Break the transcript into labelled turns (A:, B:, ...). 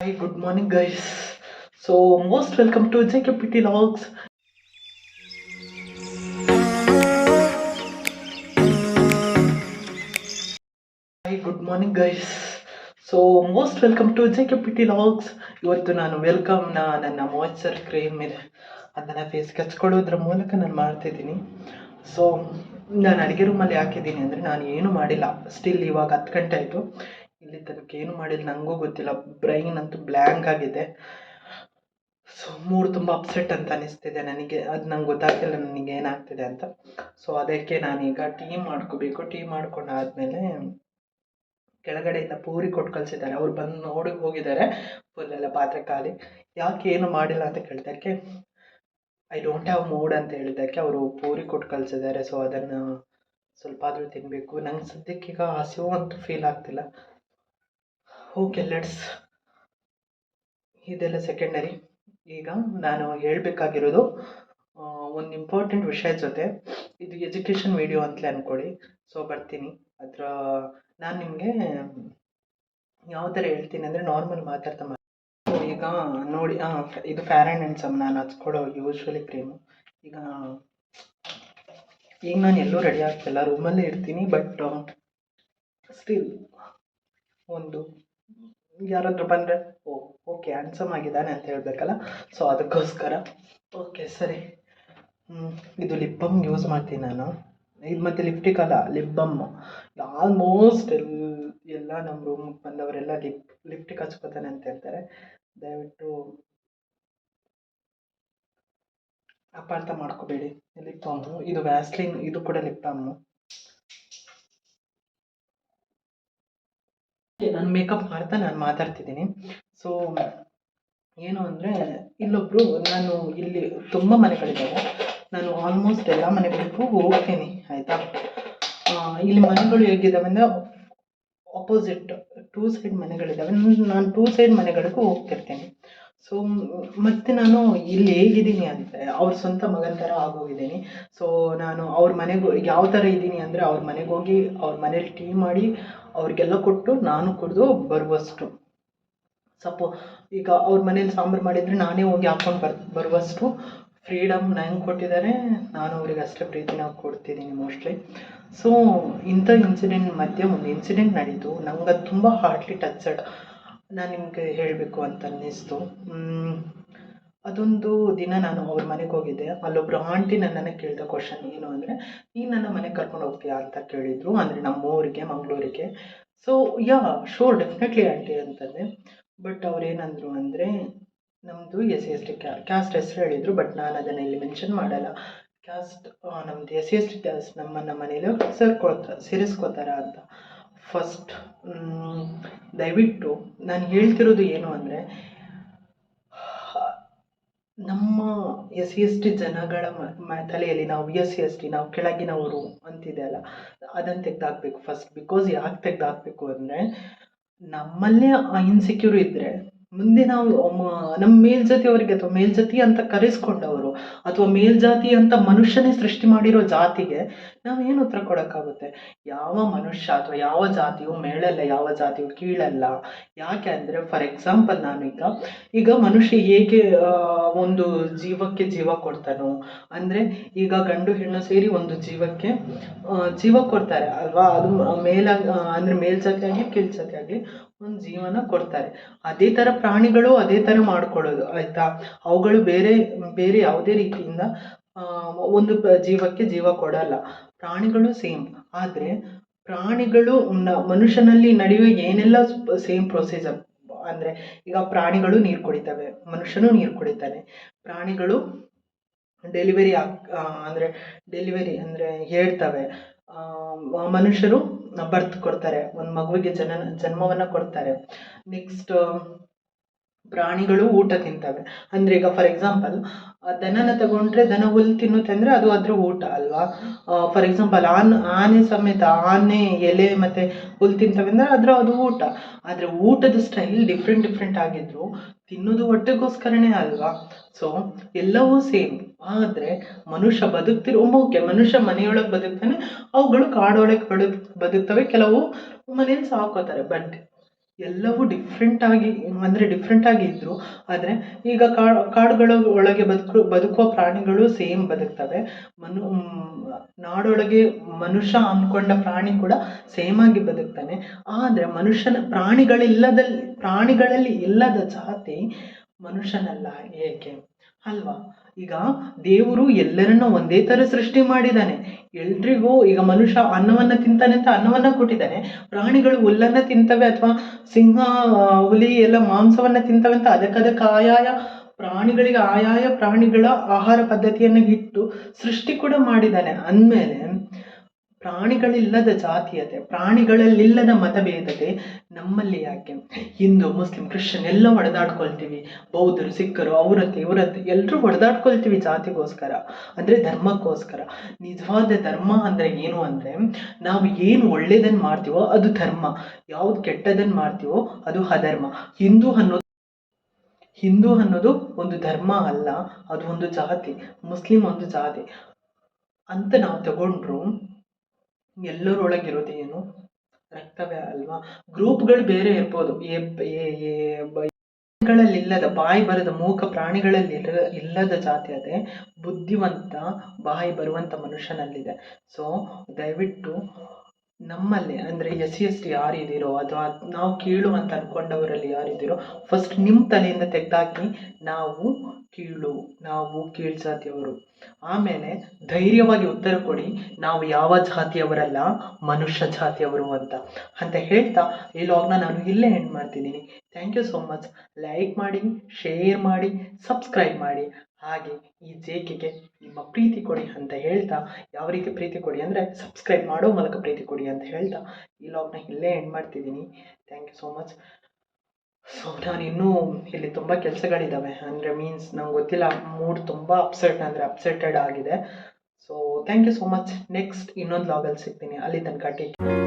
A: Hi, so most welcome to most welcome P T logs hi good morning guys so most welcome to J K P T logs ಇವತ್ತು ನಾನು ವೆಲ್ಕಮ್ನ ನನ್ನ moisture cream ಇದೆ. ಅದನ್ನು ಫೇಸ್ಗೆ ಹಚ್ಕೊಳ್ಳೋದ್ರ ಮೂಲಕ ನಾನು ಮಾಡ್ತಿದ್ದೀನಿ. So ನಾನು ಅಡುಗೆ ರೂಮಲ್ಲಿ ಹಾಕಿದ್ದೀನಿ ಅಂದರೆ ನಾನು ಏನು ಮಾಡಿಲ್ಲ. ಸ್ಟಿಲ್ ಇವಾಗ ಹತ್ತು ಗಂಟೆ ಆಯಿತು. ಇಲ್ಲಿ ತನಕ ಏನು ಮಾಡಿಲ್ಲ ನನಗೂ ಗೊತ್ತಿಲ್ಲ. ಬ್ರೈನ್ ಅಂತೂ ಬ್ಲ್ಯಾಂಕ್ ಆಗಿದೆ. ಸೊ ಮೂಡ್ ತುಂಬ ಅಪ್ಸೆಟ್ ಅಂತ ಅನಿಸ್ತಿದೆ ನನಗೆ. ಅದು ನಂಗೆ ಗೊತ್ತಾಗ್ತಿಲ್ಲ ನನಗೆ ಏನಾಗ್ತಿದೆ ಅಂತ. ಸೊ ಅದಕ್ಕೆ ನಾನೀಗ ಟೀ ಮಾಡ್ಕೋಬೇಕು. ಟೀ ಮಾಡ್ಕೊಂಡಾದ್ಮೇಲೆ ಕೆಳಗಡೆಯಿಂದ ಪೂರಿ ಕೊಟ್ಟು ಕಳಿಸಿದ್ದಾರೆ. ಅವ್ರು ಬಂದು ನೋಡಿ ಹೋಗಿದ್ದಾರೆ. ಫುಲ್ ಎಲ್ಲ ಪಾತ್ರೆ ಖಾಲಿ. ಯಾಕೆ ಏನು ಮಾಡಿಲ್ಲ ಅಂತ ಕೇಳಿದ್ದಕ್ಕೆ ಐ ಡೋಂಟ್ ಹ್ಯಾವ್ ಮೂಡ್ ಅಂತ ಹೇಳಿದ್ದಕ್ಕೆ ಅವರು ಪೂರಿ ಕೊಟ್ಟು ಕಳಿಸಿದ್ದಾರೆ. ಸೊ ಅದನ್ನು ಸ್ವಲ್ಪ ಆದರೂ ತಿನ್ನಬೇಕು ನಂಗೆ ಸದ್ಯಕ್ಕೀಗ ಹಸಿವು ಅಂತೂ ಫೀಲ್ ಆಗ್ತಿಲ್ಲ. ಓಕೆ ಲೆಟ್ಸ್ ಇದೆಲ್ಲ ಸೆಕೆಂಡರಿ ಈಗ ನಾನು ಹೇಳಬೇಕಾಗಿರೋದು ಒಂದು ಇಂಪಾರ್ಟೆಂಟ್ ವಿಷಯ ಜೊತೆ ಇದು ಎಜುಕೇಷನ್ ವಿಡಿಯೋ ಅಂತಲೇ ಅಂದ್ಕೊಳ್ಳಿ ಸೊ ಬರ್ತೀನಿ. ಅದರ, ನಾನು ನಿಮಗೆ ಯಾವ ಥರ ಹೇಳ್ತೀನಿ ಅಂದರೆ ನಾರ್ಮಲ್ ಮಾತಾಡ್ತಾ ಮಾತು ಈಗ ನೋಡಿ ಇದು ಫ್ಯಾರ್ ಆ್ಯಂಡ್ ಸಮ್ ನಾನು ಹಚ್ಕೊಳ್ಳೋ ಯೂಶ್ವಲಿ ಕ್ರೀಮು ಈಗ ಈಗ ನಾನು ಎಲ್ಲೂ ರೆಡಿ ಆಗ್ತಿಲ್ಲ. ರೂಮಲ್ಲೇ ಇರ್ತೀನಿ ಬಟ್ ಸ್ಟಿಲ್ ಒಂದು ಯಾರಾದರೂ ಬಂದರೆ? ಓ, ಓಕೆ ಹ್ಯಾಂಡ್ಸಮ್ ಆಗಿದ್ದಾನೆ ಅಂತ ಹೇಳಬೇಕಲ್ಲ? ಸೊ ಅದಕ್ಕೋಸ್ಕರ. ಓಕೆ ಸರಿ. ಇದು ಲಿಪ್ ಬಮ್ ಯೂಸ್ ಮಾಡ್ತೀನಿ ನಾನು. ಇದು ಮತ್ತು ಲಿಪ್ಟಿಕ್ ಅಲ್ಲ ಲಿಪ್ ಬಮ್ ಆಲ್ಮೋಸ್ಟ್ ಎಲ್, ಎಲ್ಲ ನಮ್ಮ ರೂಮ್ಗೆ ಬಂದವರೆಲ್ಲ ಲಿಪ್ ಲಿಪ್ಟಿಕ್ ಹಚ್ಕೋತಾನೆ ಅಂತ ಹೇಳ್ತಾರೆ. ದಯವಿಟ್ಟು ಅಪಾರ್ಥ ಮಾಡ್ಕೋಬೇಡಿ ಲಿಪ್ ಬಾಮು ಇದು ವ್ಯಾಸ್ಲಿನ್ ಇದು ಕೂಡ ಲಿಪ್ ಬಾಮು ನಾನು ಮೇಕಪ್ ಮಾಡ್ತಾ ನಾನು ಮಾತಾಡ್ತಿದ್ದೀನಿ. ಸೊ ಏನು ಅಂದರೆ ಇಲ್ಲೊಬ್ಬರು ನಾನು ಇಲ್ಲಿ ತುಂಬ ಮನೆಗಳಿದ್ದಾವೆ. ನಾನು ಆಲ್ಮೋಸ್ಟ್ ಎಲ್ಲ ಮನೆಗಳಿಗೂ ಹೋಗ್ತೀನಿ, ಆಯಿತಾ? ಇಲ್ಲಿ ಮನೆಗಳು ಹೇಗಿದ್ದಾವೆ ಅಂದರೆ ಅಪೋಸಿಟ್ ಟೂ ಸೈಡ್ ಮನೆಗಳಿದ್ದಾವೆ. ನಾನು ಟೂ ಸೈಡ್ ಮನೆಗಳಿಗೂ ಹೋಗ್ತಿರ್ತೀನಿ. ಸೊ ಮತ್ತೆ ನಾನು ಇಲ್ಲಿ ಹೇಗಿದ್ದೀನಿ ಅಂದರೆ ಅವ್ರ ಸ್ವಂತ ಮಗನ ಥರ ಆಗೋಗಿದ್ದೀನಿ. ಸೊ ನಾನು ಅವ್ರ ಮನೆಗೆ, ಯಾವ ಥರ ಇದ್ದೀನಿ ಅಂದರೆ ಅವ್ರ ಮನೆಗೆ ಹೋಗಿ ಅವ್ರ ಮನೇಲಿ ಟೀ ಮಾಡಿ ಅವ್ರಿಗೆಲ್ಲ ಕೊಟ್ಟು ನಾನು ಕುಡಿದು ಬರುವಷ್ಟು. ಸಪೋ ಈಗ ಅವ್ರ ಮನೇಲಿ ಸಾಂಬಾರು ಮಾಡಿದರೆ ನಾನೇ ಹೋಗಿ ಹಾಕ್ಕೊಂಡು ಬರ್, ಬರುವಷ್ಟು ಫ್ರೀಡಮ್ ನಂಗೆ ಕೊಟ್ಟಿದ್ದಾರೆ, ನಾನು ಅವ್ರಿಗೆ ಅಷ್ಟೇ ಪ್ರೀತಿನ ಕೊಡ್ತಿದ್ದೀನಿ ಮೋಸ್ಟ್ಲಿ ಸೊ ಇಂಥ ಇನ್ಸಿಡೆಂಟ್ ಮಧ್ಯೆ ಒಂದು ಇನ್ಸಿಡೆಂಟ್ ನಡೀತು. ನಂಗೆ ಅದು ತುಂಬ ಹಾರ್ಟ್ಲಿ ಟಚಡ್ ನಾನು ನಿಮಗೆ ಹೇಳಬೇಕು ಅಂತ ಅನ್ನಿಸ್ತು. ಅದೊಂದು ದಿನ ನಾನು ಅವ್ರ ಮನೆಗೆ ಹೋಗಿದ್ದೆ. ಅಲ್ಲೊಬ್ರು ಆಂಟಿ ನನ್ನನ್ನು ಕೇಳಿದ ಕ್ವಶನ್ ಏನು ಅಂದರೆ, ನೀನು ನನ್ನ ಮನೆಗೆ ಕರ್ಕೊಂಡು ಹೋಗ್ತೀಯಾ ಅಂತ ಕೇಳಿದರು. ಅಂದರೆ ನಮ್ಮೂರಿಗೆ, ಮಂಗಳೂರಿಗೆ. So ya sure definitely aunty ಅಂತಂದೆ. ಬಟ್ ಅವ್ರು ಏನಂದರು ಅಂದರೆ ನಮ್ಮದು ಎಸ್ ಎಸ್ ಟಿ ಕ್ಯಾಸ್ಟ್ ಹೆಸರು ಹೇಳಿದರು ಬಟ್ ನಾನು ಅದನ್ನು ಇಲ್ಲಿ ಮೆನ್ಷನ್ ಮಾಡಲ್ಲ. ಕ್ಯಾಸ್ಟ್ ನಮ್ಮದು ಎಸ್ ಎಸ್ ಟಿ ಕ್ಯಾಸ್ಟ್ ನಮ್ಮನ್ನ ಮನೇಲಿ ಸೇರ್ಕೊಳ್ತಾ, ಸೇರಿಸ್ಕೋತಾರ ಅಂತ. ಫಸ್ಟ್ ದಯವಿಟ್ಟು ನಾನು ಹೇಳ್ತಿರೋದು ಏನು ಅಂದರೆ, ನಮ್ಮ ಎಸ್ ಸಿ ಎಸ್ ಟಿ ಜನಗಳ ಮ ತಲೆಯಲ್ಲಿ ನಾವು ಎಸ್ ಸಿ ಎಸ್ ಟಿ, ನಾವು ಕೆಳಗಿನವರು ಅಂತಿದೆ ಅಲ್ಲ ಅದನ್ನು ತೆಗೆದಾಕ್ಬೇಕು ಫಸ್ಟ್ ಬಿಕಾಸ್ ಯಾಕೆ ತೆಗೆದಾಕ್ಬೇಕು ಅಂದರೆ, ನಮ್ಮಲ್ಲೇ ಇನ್ಸೆಕ್ಯೂರ್ ಇದ್ದರೆ ಮುಂದೆ ನಾವು ನಮ್ಮ ಮೇಲ್ಜಾತಿಯವರಿಗೆ ಅಥವಾ ಮೇಲ್ಜಾತಿ ಅಂತ ಕರೆಸ್ಕೊಂಡವರು ಅಥವಾ ಮೇಲ್ಜಾತಿ ಅಂತ ಮನುಷ್ಯನೇ ಸೃಷ್ಟಿ ಮಾಡಿರೋ ಜಾತಿಗೆ ನಾವು ಏನು ಉತ್ತರ ಕೊಡೋಕ್ಕಾಗುತ್ತೆ? ಯಾವ ಮನುಷ್ಯ ಅಥವಾ ಯಾವ ಜಾತಿಯು ಮೇಳಲ್ಲ, ಯಾವ ಜಾತಿಯು ಕೀಳಲ್ಲ? ಯಾಕೆ ಅಂದರೆ ಫಾರ್ ಎಕ್ಸಾಂಪಲ್ ನಾನೀಗ, ಈಗ ಮನುಷ್ಯ ಹೇಗೆ ಒಂದು ಜೀವಕ್ಕೆ ಜೀವ ಕೊಡ್ತಾನೋ, ಅಂದರೆ ಈಗ ಗಂಡು ಹೆಣ್ಣು ಸೇರಿ ಒಂದು ಜೀವಕ್ಕೆ ಜೀವ ಕೊಡ್ತಾರೆ ಅಲ್ವಾ? ಅದು ಮೇಲಾಗಿ ಅಂದರೆ ಮೇಲ್ಜಾತಿ ಆಗಲಿ ಕೀಳ್ಜಾತಿ ಆಗಲಿ ಒಂದು ಜೀವನ ಕೊಡ್ತಾರೆ. ಅದೇ ಥರ ಪ್ರಾಣಿಗಳು ಅದೇ ಥರ ಮಾಡ್ಕೊಳ್ಳೋದು, ಆಯಿತಾ? ಅವುಗಳು ಬೇರೆ ಬೇರೆ ಯಾವುದೇ ರೀತಿಯಿಂದ ಒಂದು ಜೀವಕ್ಕೆ ಜೀವ ಕೊಡಲ್ಲ. ಪ್ರಾಣಿಗಳು ಸೇಮ್. ಆದರೆ ಪ್ರಾಣಿಗಳು ಮನುಷ್ಯನಲ್ಲಿ ನಡೆಯುವ ಏನೆಲ್ಲ ಸೇಮ್ ಪ್ರೊಸೀಜರ್ ಅಂದರೆ ಈಗ ಪ್ರಾಣಿಗಳು ನೀರು ಕುಡಿತವೆ, ಮನುಷ್ಯನೂ ನೀರು ಕುಡಿತಾನೆ. ಪ್ರಾಣಿಗಳು ಡೆಲಿವರಿ ಆಗ್ ಅಂದರೆ ಡೆಲಿವರಿ ಅಂದರೆ ಹೇಳ್ತವೆ. ಮನುಷ್ಯರು ಬರ್ತ್ ಕೊಡ್ತಾರೆ. ಒಂದು ಮಗುವಿಗೆ ಜನನ ಜನ್ಮವನ್ನು ಕೊಡ್ತಾರೆ. ನೆಕ್ಸ್ಟ್ ಪ್ರಾಣಿಗಳು ಊಟ ತಿಂತವೆ. ಅಂದ್ರೆ ಈಗ ಫಾರ್ ಎಕ್ಸಾಂಪಲ್ ದನನ ತಗೊಂಡ್ರೆ ದನ ಹುಲ್ಲು ತಿನ್ನುತ್ತೆ ಅಂದ್ರೆ ಅದು ಅದ್ರ ಊಟ ಅಲ್ವಾ? ಫಾರ್ ಎಕ್ಸಾಂಪಲ್ ಆನ್, ಆನೆ ಸಮೇತ ಆನೆ, ಎಲೆ ಮತ್ತೆ ಹುಲ್ಲು ತಿಂತವೆ ಅಂದರೆ ಅದ್ರ ಅದು ಊಟ. ಆದ್ರೆ ಊಟದ ಸ್ಟೈಲ್ ಡಿಫ್ರೆಂಟ್ ಡಿಫ್ರೆಂಟ್ ಆಗಿದ್ರು ತಿನ್ನೋದು ಹೊಟ್ಟೆಗೋಸ್ಕರನೇ ಅಲ್ವಾ? ಸೊ ಎಲ್ಲವೂ ಸೇಮ್ ಆದ್ರೆ ಮನುಷ್ಯ ಬದುಕ್ತಿರೋ, ಮುಖ್ಯ ಮನುಷ್ಯ ಮನೆಯೊಳಗೆ ಬದುಕ್ತಾನೆ, ಅವುಗಳು ಕಾಡೊಳಗೆ ಬದುಕ್ ಬದುಕ್ತವೆ. ಕೆಲವು ಮನೇಲಿ ಸಾಕೋತಾರೆ. ಬಟ್ ಎಲ್ಲವೂ ಡಿಫ್ರೆಂಟ್ ಆಗಿ, ಅಂದರೆ ಡಿಫ್ರೆಂಟ್ ಆಗಿ ಇದ್ರು. ಆದರೆ ಈಗ ಕಾಡು ಕಾಡುಗಳ ಒಳಗೆ ಬದುಕು, ಬದುಕುವ ಪ್ರಾಣಿಗಳು ಸೇಮ್ ಬದುಕ್ತವೆ. ಮನು ನಾಡೊಳಗೆ ಮನುಷ್ಯ ಅಂದ್ಕೊಂಡ ಪ್ರಾಣಿ ಕೂಡ ಸೇಮ್ ಆಗಿ ಬದುಕ್ತಾನೆ. ಆದರೆ ಮನುಷ್ಯನ ಪ್ರಾಣಿಗಳಿಲ್ಲದಲ್ಲಿ ಪ್ರಾಣಿಗಳಲ್ಲಿ ಇಲ್ಲದ ಜಾತಿ ಮನುಷ್ಯನಲ್ಲ ಏಕೆ? ಅಲ್ವಾ? ಈಗ ದೇವರು ಎಲ್ಲರನ್ನ ಒಂದೇ ತರ ಸೃಷ್ಟಿ ಮಾಡಿದ್ದಾನೆ. ಎಲ್ರಿಗೂ ಈಗ ಮನುಷ್ಯ ಅನ್ನವನ್ನ ತಿಂತಾನೆ ಅಂತ ಅನ್ನವನ್ನ ಕೊಟ್ಟಿದ್ದಾನೆ. ಪ್ರಾಣಿಗಳು ಹುಲ್ಲನ್ನ ತಿಂತವೆ ಅಥವಾ ಸಿಂಹ ಹುಲಿ, ಎಲ್ಲ ಮಾಂಸವನ್ನ ತಿಂತವೆ ಅಂತ ಅದಕ್ಕದಕ್ಕೆ ಆಯಾಯ ಪ್ರಾಣಿಗಳಿಗೆ ಆಯಾಯ ಪ್ರಾಣಿಗಳ ಆಹಾರ ಪದ್ಧತಿಯನ್ನು ಇಟ್ಟು ಸೃಷ್ಟಿ ಕೂಡ ಮಾಡಿದ್ದಾನೆ. ಅಂದಮೇಲೆ ಪ್ರಾಣಿಗಳಿಲ್ಲದ ಜಾತೀಯತೆ, ಪ್ರಾಣಿಗಳಲ್ಲಿಲ್ಲದ ಮತಭೇದತೆ ನಮ್ಮಲ್ಲಿ ಯಾಕೆ? ಹಿಂದೂ, ಮುಸ್ಲಿಂ, ಕ್ರಿಶ್ಚಿಯನ್ ಎಲ್ಲ ಹೊಡೆದಾಡ್ಕೊಳ್ತೀವಿ ಬೌದ್ಧರು, ಸಿಖ್ಖರು ಅವರತ್ತೆ ಇವರತ್ತೆ ಎಲ್ಲರೂ ಹೊಡೆದಾಡ್ಕೊಳ್ತೀವಿ ಜಾತಿಗೋಸ್ಕರ. ಅಂದರೆ ಧರ್ಮಕ್ಕೋಸ್ಕರ. ನಿಜವಾದ ಧರ್ಮ ಅಂದರೆ ಏನು ಅಂದರೆ ನಾವು ಏನು ಒಳ್ಳೇದನ್ನು ಮಾಡ್ತೀವೋ ಅದು ಧರ್ಮ. ಯಾವ್ದು ಕೆಟ್ಟದನ್ನು ಮಾಡ್ತೀವೋ ಅದು ಅಧರ್ಮ. ಹಿಂದೂ ಅನ್ನೋದು ಹಿಂದೂ ಅನ್ನೋದು ಒಂದು ಧರ್ಮ ಅಲ್ಲ, ಅದು ಒಂದು ಜಾತಿ. ಮುಸ್ಲಿಂ ಒಂದು ಜಾತಿ. ಅಂತ ನಾವು ತಗೊಂಡ್ರು ಎಲ್ಲರೊಳಗಿರೋದು ಏನು? ರಕ್ತವೇ ಅಲ್ವಾ? ಗ್ರೂಪ್ಗಳು ಬೇರೆ ಇರ್ಬೋದು. ಬ- ಗಳಲ್ಲಿಲ್ಲದ ಬಾಯಿ ಬರದ ಮೂಕ ಪ್ರಾಣಿಗಳಲ್ಲಿ ಇಲ್ಲದ ಜಾತಿ ಅದೇ ಬುದ್ಧಿವಂತ ಬಾಯಿ ಬರುವಂತ ಮನುಷ್ಯನಲ್ಲಿದೆ. ಸೊ ದಯವಿಟ್ಟು ನಮ್ಮಲ್ಲಿ, ಅಂದರೆ ಎಸ್, ಸಿ, ಎಸ್, ಟಿ ಯಾರಿದ್ದೀರೋ ಅಥವಾ ನಾವು ಕೀಳು ಅಂತ ಅನ್ಕೊಂಡವರಲ್ಲಿ ಯಾರಿದ್ದೀರೋ ಫಸ್ಟ್ ನಿಮ್ಮ ತಲೆಯಿಂದ ತೆಗೆದಾಕಿ ನಾವು ಕೀಳು ನಾವು ಕೀಳು ಜಾತಿಯವರು ಆಮೇಲೆ ಧೈರ್ಯವಾಗಿ ಉತ್ತರ ಕೊಡಿ, ನಾವು ಯಾವ ಜಾತಿಯವರಲ್ಲ, ಮನುಷ್ಯ ಜಾತಿಯವರು ಅಂತ. ಅಂತ ಹೇಳ್ತಾ ಈ ಲಾಗ್ನ ನಾನು ಇಲ್ಲೇ ಎಂಡ್ ಮಾಡ್ತಿದ್ದೀನಿ. Thank you so much like ಮಾಡಿ ಶೇರ್ ಮಾಡಿ ಸಬ್ಸ್ಕ್ರೈಬ್ ಮಾಡಿ. ಹಾಗೆ ಈ ಜೇಕೆಗೆ ನಿಮ್ಮ ಪ್ರೀತಿ ಕೊಡಿ ಅಂತ ಹೇಳ್ತಾ, ಯಾವ ರೀತಿ ಪ್ರೀತಿ ಕೊಡಿ ಅಂದರೆ ಸಬ್ಸ್ಕ್ರೈಬ್ ಮಾಡೋ ಮೂಲಕ ಪ್ರೀತಿ ಕೊಡಿ ಅಂತ ಹೇಳ್ತಾ, ಈ ಲಾಗ್ನ ಇಲ್ಲೇ ಎಂಡ್ ಮಾಡ್ತಿದ್ದೀನಿ. Thank you so much so ನಾನು ಇನ್ನೂ ಇಲ್ಲಿ ತುಂಬ ಕೆಲಸಗಳಿದ್ದಾವೆ ಅಂದರೆ ಮೀನ್ಸ್ ನಂಗೆ ಗೊತ್ತಿಲ್ಲ ಮೂಡ್ ತುಂಬ ಅಪ್ಸೆಟ್ ಅಂದರೆ ಅಪ್ಸೆಟೆಡ್ ಆಗಿದೆ. So thank you so much next ಇನ್ನೊಂದು ಲಾಗಲ್ಲಿ ಸಿಗ್ತೀನಿ. ಅಲ್ಲಿ ತನಕ ಟೇಕ್